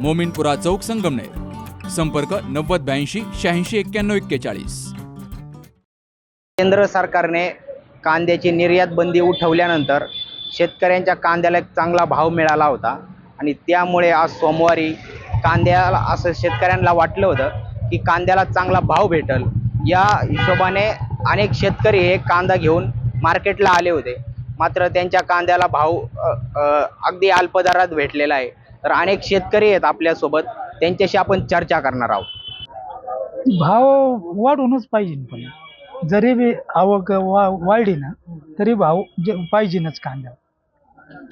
मोमिनपुरा चौक संगमनेर. संपर्क नव्वद ब्याऐंशी शहाऐंशी एक्क्याण्णव एक्केचाळीस. केंद्र सरकारने कांद्याची निर्यात बंदी उठवल्यानंतर शेतकऱ्यांच्या कांद्याला एक चांगला भाव मिळाला होता. आणि त्यामुळे आज सोमवारी कांद्याला असं शेतकऱ्यांना वाटलं होतं की कांद्याला चांगला भाव भेटल. या हिशोबाने अनेक शेतकरी हे कांदा घेऊन मार्केटला आले होते. मात्र त्यांच्या कांद्याला भाव अगदी अल्पदरात भेटलेला आहे. तर अनेक शेतकरी आहेत आपल्यासोबत. त्यांच्याशी आपण चर्चा करणार आहोत. भाव वाढूनच पाहिजे पण. जरी बी आवक वा वाढली ना तरी भाव पाहिजेनच कांदा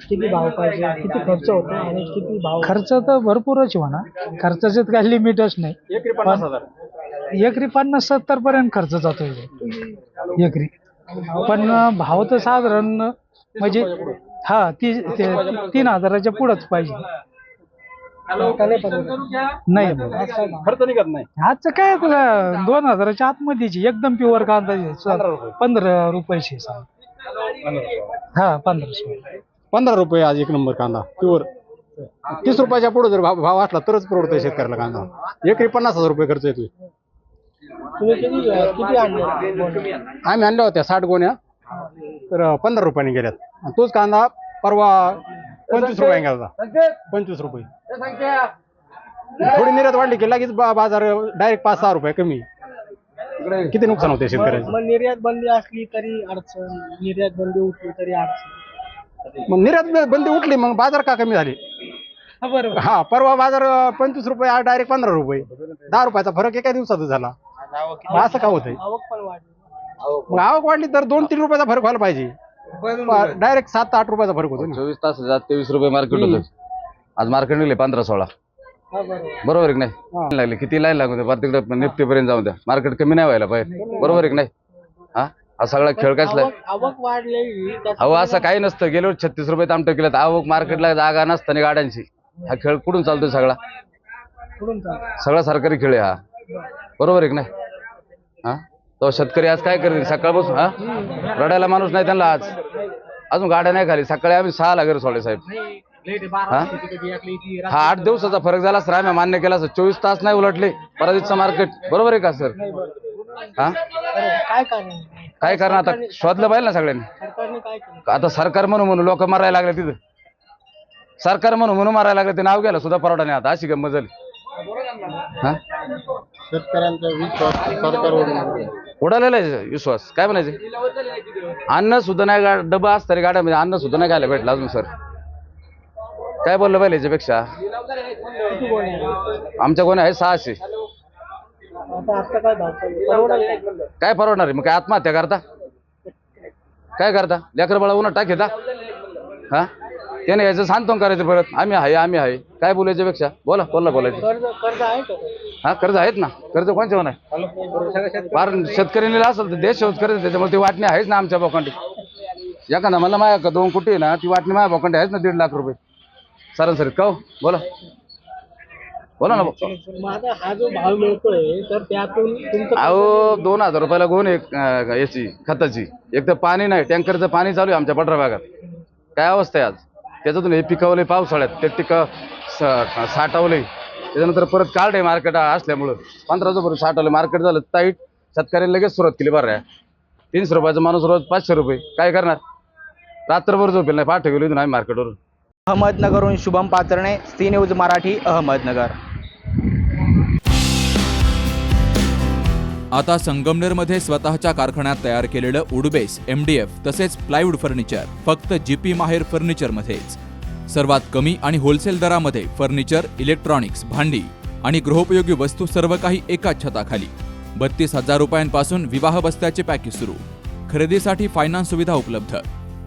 किती भाव पाहिजे? किती खर्च होतो आणि किती भाव? खर्च तर भरपूरच म्हणा. खर्चाचं काही लिमिटच नाही. पण एकरी पन्नास सत्तर पर्यंत खर्च जातो. एकरी. पण भाव तर साधारण म्हणजे हा ती तीन हजाराच्या पुढंच पाहिजे. नाही परवडत? खर्च निघत नाही. आजचं काय तुला? दोन हजाराच्या आतमध्येची एकदम प्युअर कांदा पंधरा रुपयाची सांग हा पंधराशे पंधरा रुपये आज एक नंबर कांदा. प्युअर तीस रुपयाच्या पुढे जर भाव भाव असला तरच परवडतोय शेतकऱ्याला कांदा. एकरी पन्नास हजार रुपये खर्च येतोय. तुम्ही किती किती आणले? आम्ही आणल्या होत्या साठ गोण्या. तर पंधरा रुपयाने गेल्यात. आणि तोच कांदा परवा पंचवीस रुपये गेला पंचवीस रुपये. थोडी निर्यात वाढली की लगेच बा- बाजार डायरेक्ट पाच सहा रुपये कमी. किती नुकसान होते शेतकऱ्याचं? मग निर्यात बंदी असली तरी अडचण. निर्यात बंदी उठली तरी अडचण. मग निर्यात बंदी उठली मग बाजार का कमी झाली? हा बरोबर. हा परवा बाजार पंचवीस रुपये आज डायरेक्ट पंधरा रुपये. दहा रुपयाचा फरक एका दिवसात झाला. मग असं का होतंय? आवक पण वाढली. मग आवक वाढली तर दोन तीन रुपयाचा फरक व्हायला पाहिजे. डायरेक्ट सात आठ रुपयाचा फरक होतो ना. चोवीस तास तेवीस रुपये मार्केट होतं आज मार्केट निघले पंधरा सोळा. बरोबर की नाही? लागले. किती लाईन लागू द्या? तिकडे निफ्टीपर्यंत जाऊ द्या. मार्केट कमी नाही व्हायला पाहिजे. बरोबर आहे की नाही? हा? हा सगळा खेळ कायच त्याचा अहो असं काही नसतं. गेलो छत्तीस रुपये तामटं केलं तर आवक मार्केटला जागा नसताना गाड्यांची. हा खेळ कुठून चालतोय सगळा. सगळा सरकारी खेळ आहे हा. बरोबर आहे की नाही? हा? तो शेतकरी आज काय करतील सकाळपासून हा? रडायला माणूस नाही त्यांना आज. अजून गाड्या नाही खाली. सकाळी आम्ही सहाला घर सोडले साहेब. हा? हा आठ दिवसाचा फरक झाला सर आम्ही मान्य केला सर. चोवीस तास नाही उलटले. पराजितचं मार्केट बरोबर आहे का सर? हा? काय कारण? काय कारण आता? शोधलं पाहिजे ना सगळ्यांनी? सरकारने काय केलं? आता सरकार म्हणून म्हणून लोक मारायला लागले तिथं. सरकार म्हणून म्हणून मारायला लागले ते नाव गेलं सुद्धा परवडा नाही आता अशी गंमत झाली. हा? शेतकऱ्यांचा विश्वास सरकारवर उडालेला आहे विश्वास. काय म्हणायचे? अन्न सुद्धा नाही गा डबा असतं गाड्यामध्ये अन्न सुद्धा नाही खायला भेटलं अजून सर. काय बोललं पाहिजे याच्यापेक्षा? आमच्या कोणी आहे? सहाशे. आता आता काय भाव चालू आहे? काय परवडणार आहे? मग काय आत्महत्या करता? काय करता? लेकर बाळा उन्हात टाक येता हा? त्याने यायचं सांगतो करायचं परत. आम्ही आहे आम्ही आहे. काय बोलायच्या पेक्षा बोला बोला बोलायचं. कर्ज कर्ज आहे का हा कर्ज आहेत ना? कर्ज कोणच्या नाही फार शेतकऱ्यांनी असेल तर देश शेतकरी त्याच्यामुळे ती वाटणी आहेच ना आमच्या बोकांडी. एखादा मला माझ्या दोन कोटी आहे ना ती वाटणी माझ्या बोकांडी आहेच ना दीड लाख रुपये. सरासरी का हो? बोला. बोला ना भाऊ. आता हा जो भाव मिळतोय तर त्यातून तुमचं अहो दोन हजार रुपयाला गोण एक अं, याची खताची. एक तर पाणी नाही टँकरचं पाणी चालू आहे आमच्या पठरा भागात. काय अवस्था आहे आज? त्याच्यातून हे पिकवले पावसाळ्यात. ते टिक स- साठवले त्याच्यानंतर परत काढले मार्केट असल्यामुळं. पंधरा रुपये साठवले. मार्केट झालं टाईट शेतकऱ्यांनी लगेच सुरुवात केली बरं आहे. तीनशे रुपयाचा माणूस रोज पाचशे रुपये. काय करणार? रात्रभर झोपेल नाही पाठ गेलो इथून आम्ही मार्केटवरून अहमदनगरहून शुभम पाचरणे सी न्यूज मराठी अहमदनगर. आता संगमनेरमध्ये स्वतःच्या कारखान्यात तयार केलेलं wood base M D F तसेच प्लायवूड फर्निचर फक्त जीपी माहेर फर्निचरमध्येच. सर्वात कमी आणि होलसेल दरामध्ये फर्निचर इलेक्ट्रॉनिक्स भांडी आणि गृहोपयोगी वस्तू सर्व काही एकाच छताखाली. बत्तीस हजार रुपयांपासून विवाह बस्त्याचे पॅकेज सुरू. खरेदीसाठी फायनान्स सुविधा उपलब्ध.